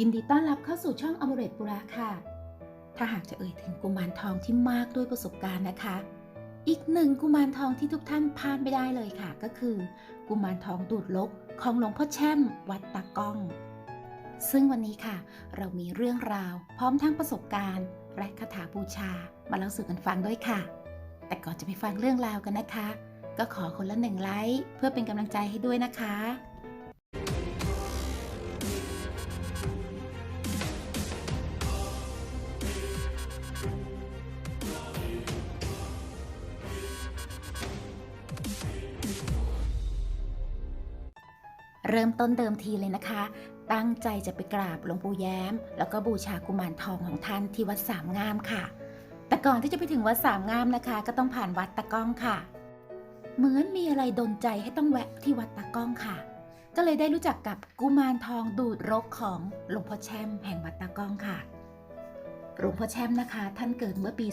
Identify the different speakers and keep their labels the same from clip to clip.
Speaker 1: ยินดีต้อนรับเข้าสู่ช่องอมเรตปุระค่ะ ถ้าหากจะเอ่ยถึงกุมารทองที่มากด้วยประสบการณ์นะคะ อีกหนึ่งกุมารทองที่ทุกท่านพลาดไม่ได้เลยค่ะ ก็คือ กุมารทองดูดลกของหลวงพ่อแช่ม วัดตากล้อง ซึ่งวันนี้ค่ะ เรามีเรื่องราว พร้อมทั้งประสบการณ์ และคาถาบูชามาเล่าสู่กันฟังด้วยค่ะ แต่ก่อนจะไปฟังเรื่องราวกันนะคะ ก็ขอคนละหนึ่งไลค์เพื่อเป็นกำลังใจให้ด้วยนะคะ เริ่มต้นเดิมทีเลยนะคะ ตั้งใจจะไปกราบหลวงปู่แย้ม แล้วก็บูชากุมารทองของท่านที่วัดสามงามค่ะ แต่ก่อนที่จะไปถึงวัดสามงามนะคะ ก็ต้องผ่านวัดตะก้องค่ะ เหมือนมีอะไรดนใจให้ต้องแวะที่วัดตะก้องค่ะ ก็เลยได้รู้จักกับกุมารทองดูดรกของหลวงพ่อแช่มแห่งวัดตะก้องค่ะหลวงพ่อแช่มนะคะ ท่านเกิดเมื่อปี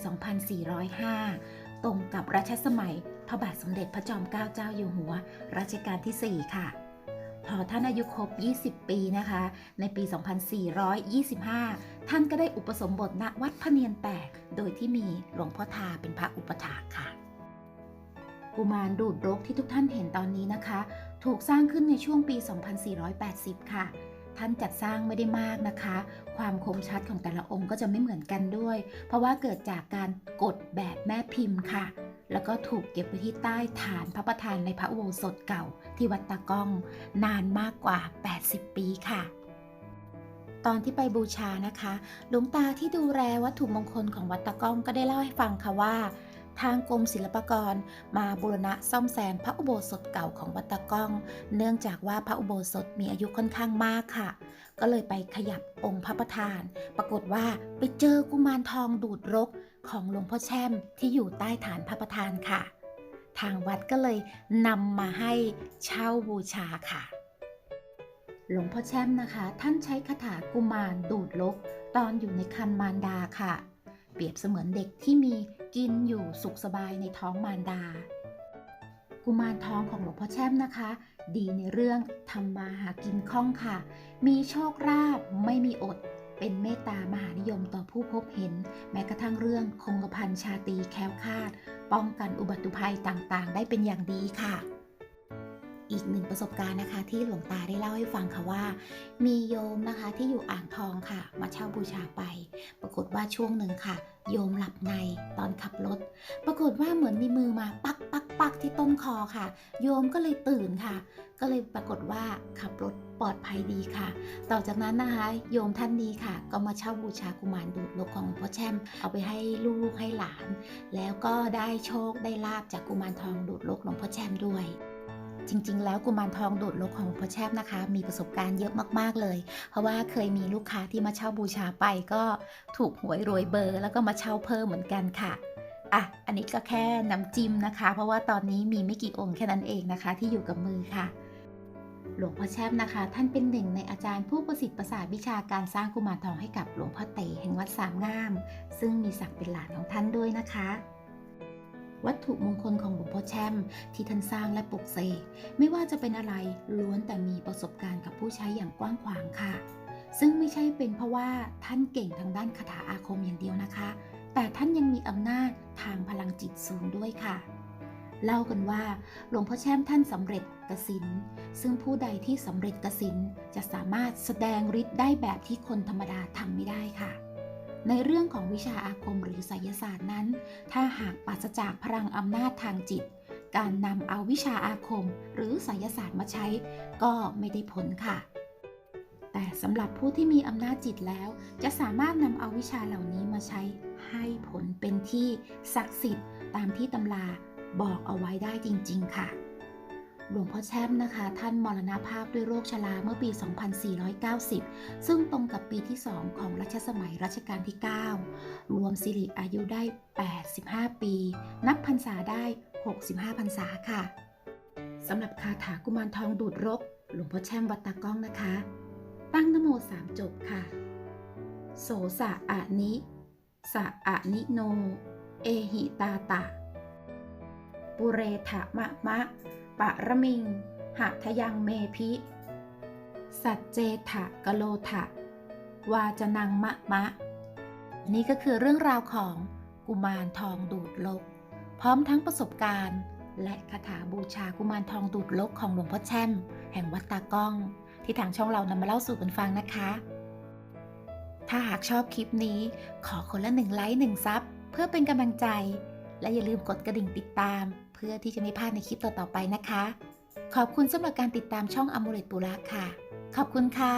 Speaker 1: 2405 ตรงกับรัชสมัยพระบาทสมเด็จพระจอมเกล้าเจ้าอยู่หัว รัชกาลที่ 4 ค่ะ พอท่านอายุครบ 20 ปีนะคะ ในปี 2425 ท่านก็ได้อุปสมบทณวัดพะเนียนแตก โดยที่มีหลวงพ่อทาเป็นพระอุปถากค่ะ กุมารดูดรกที่ทุกท่านเห็นตอนนี้นะคะ ถูกสร้างขึ้นในช่วงปี 2480 ค่ะท่านจัดสร้างไม่ได้มากนะคะ ความคมชัดของแต่ละองค์ก็จะไม่เหมือนกันด้วย เพราะว่าเกิดจากการกดแบบแม่พิมพ์ค่ะ แล้วก็ถูกเก็บไว้ที่ใต้ฐานพระประธานในพระอุโบสถเก่าที่วัดตากล้องนานมากกว่า 80 ปีค่ะตอนที่ไปบูชานะคะ หลวงตาที่ดูแลวัตถุมงคลของวัดตากล้องก็ได้เล่าให้ฟังค่ะว่า ทางกรมศิลปากรมาบูรณะซ่อมแซมพระอุโบสถเก่าของวัดตากล้อง เนื่องจากว่าพระอุโบสถมีอายุค่อนข้างมากค่ะ ก็เลยไปขยับองค์พระประธาน ปรากฏว่าไปเจอกุมารทองดูดรก ของหลวงพ่อแช่มที่อยู่ใต้ฐานพระประธานค่ะ ทางวัดก็เลยนำมาให้เช่าบูชาค่ะ หลวงพ่อแช่มนะคะ ท่านใช้คาถากุมารดูดลกตอนอยู่ในคันมารดาค่ะ เปรียบเสมือนเด็กที่มีกินอยู่สุขสบายในท้องมารดา กุมารทองของหลวงพ่อแช่มนะคะ ดีในเรื่องทำมาหากินคล่องค่ะ มีโชคลาภไม่มีอด เป็นเมตตามหานิยมต่อผู้พบเห็น แม้กระทั่งเรื่องคงกระพันชาตีแคล้วคลาด ป้องกันอุบัติภัยต่างๆ ได้เป็นอย่างดีค่ะ อีกหนึ่งประสบการณ์นะคะ ที่หลวงตาได้เล่าให้ฟังค่ะว่า มีโยมนะคะที่อยู่อ่างทองค่ะ มาเช่าบูชาไป ปรากฏว่าช่วงหนึ่งค่ะ โยมหลับในตอนขับรถ ปรากฏว่าเหมือนมีมือมาปักปักปักที่ต้นคอค่ะ โยมก็เลยตื่นค่ะ ก็เลยปรากฏว่าขับรถปลอดภัยดีค่ะ ต่อจากนั้นนะคะโยมท่านนี้ค่ะ ก็มาเช่าบูชากุมารดูดลกของหลวงพ่อแช่ม เอาไปให้ลูกให้หลาน แล้วก็ได้โชคได้ลาบจากกุมารทองดูดลกหลวงพ่อแช่มด้วย จริง ๆ แล้วกุมารทองดูดลกของหลวงพ่อแช่มนะคะ มีประสบการณ์เยอะมากๆเลย เพราะว่าเคยมีลูกค้าที่มาเช่าบูชาไปก็ถูกหวยรวยเบอร์ แล้วก็มาเช่าเพิ่มเหมือนกันค่ะอะอันนี้ก็แค่น้ำจิ้มนะคะ เพราะว่าตอนนี้มีไม่กี่องค์แค่นั้นเองนะคะ ที่อยู่กับมือค่ะ หลวงพ่อแช่มนะคะ ท่านเป็นหนึ่งในอาจารย์ผู้ประสิทธิ์ประสาทวิชาการสร้างกุมารทองให้กับหลวงพ่อเต๋แห่งวัดสามงาม ซึ่งมีศักดิ์เป็นหลานของท่านด้วยนะคะ วัตถุมงคลของหลวงพ่อแช่มที่ท่านสร้างและปลุกเสกไม่ว่าจะเป็นอะไรล้วนแต่มีประสบการณ์กับผู้ใช้อย่างกว้างขวางค่ะ ซึ่งไม่ใช่เป็นเพราะว่าท่านเก่งทางด้านคาถาอาคมอย่างเดียวนะคะ แต่ท่านยังมีอำนาจทางพลังจิตสูงด้วยค่ะเล่ากันว่าหลวงพ่อแช่มท่านสำเร็จกสินซึ่งผู้ใดที่สำเร็จกสินจะสามารถแสดงฤทธิ์ได้แบบที่คนธรรมดาทำไม่ได้ค่ะ ในเรื่องของวิชาอาคมหรือไสยศาสตร์นั้น ถ้าหากปราศจากพลังอำนาจทางจิต การนำเอาวิชาอาคมหรือไสยศาสตร์มาใช้ ก็ไม่ได้ผลค่ะ แต่สำหรับผู้ที่มีอำนาจจิตแล้ว จะสามารถนำเอาวิชาเหล่านี้มาใช้ให้ผลเป็นที่ศักดิ์สิทธิ์ตามที่ตำราบอกเอาไว้ได้จริง ๆ ค่ะ หลวงพ่อแช่มนะคะ ท่านมรณภาพด้วยโรคชราเมื่อปี 2490 ซึ่งตรงกับปีที่ 2 ของรัชสมัยรัชกาลที่ 9 รวมสิริอายุได้ 85 ปี นับพรรษาได้ 65 พรรษาค่ะสำหรับคาถากุมารทองดูดรก หลวงพ่อแช่มวัดตากล้องนะคะ ตั้งนโมสามจบค่ะ โสสะอะนิ สะอะนิโน เอหิตาตะ ปุเรถะมะมะ ปะระมิง หะทยังเมพิ สัจเจถะกะโลถะ วาจนังมะมะ นี่ก็คือเรื่องราวของกุมารทองดูดลก พร้อมทั้งประสบการณ์ และคาถาบูชากุมารทองดูดลกของหลวงพ่อแช่ม แห่งวัดตากล้อง ที่ทางช่องเรานำมาเล่าสู่กันฟังนะคะ ถ้าหากชอบคลิปนี้ ขอคนละหนึ่งไลค์หนึ่งซับเพื่อเป็นกำลังใจ และอย่าลืมกดกระดิ่งติดตาม พื่อที่จะไม่พลาดในคลิปต่อๆไปนะคะ ขอบคุณสำหรับการติดตามช่องอมูเลตปุระค่ะ ขอบคุณค่ะ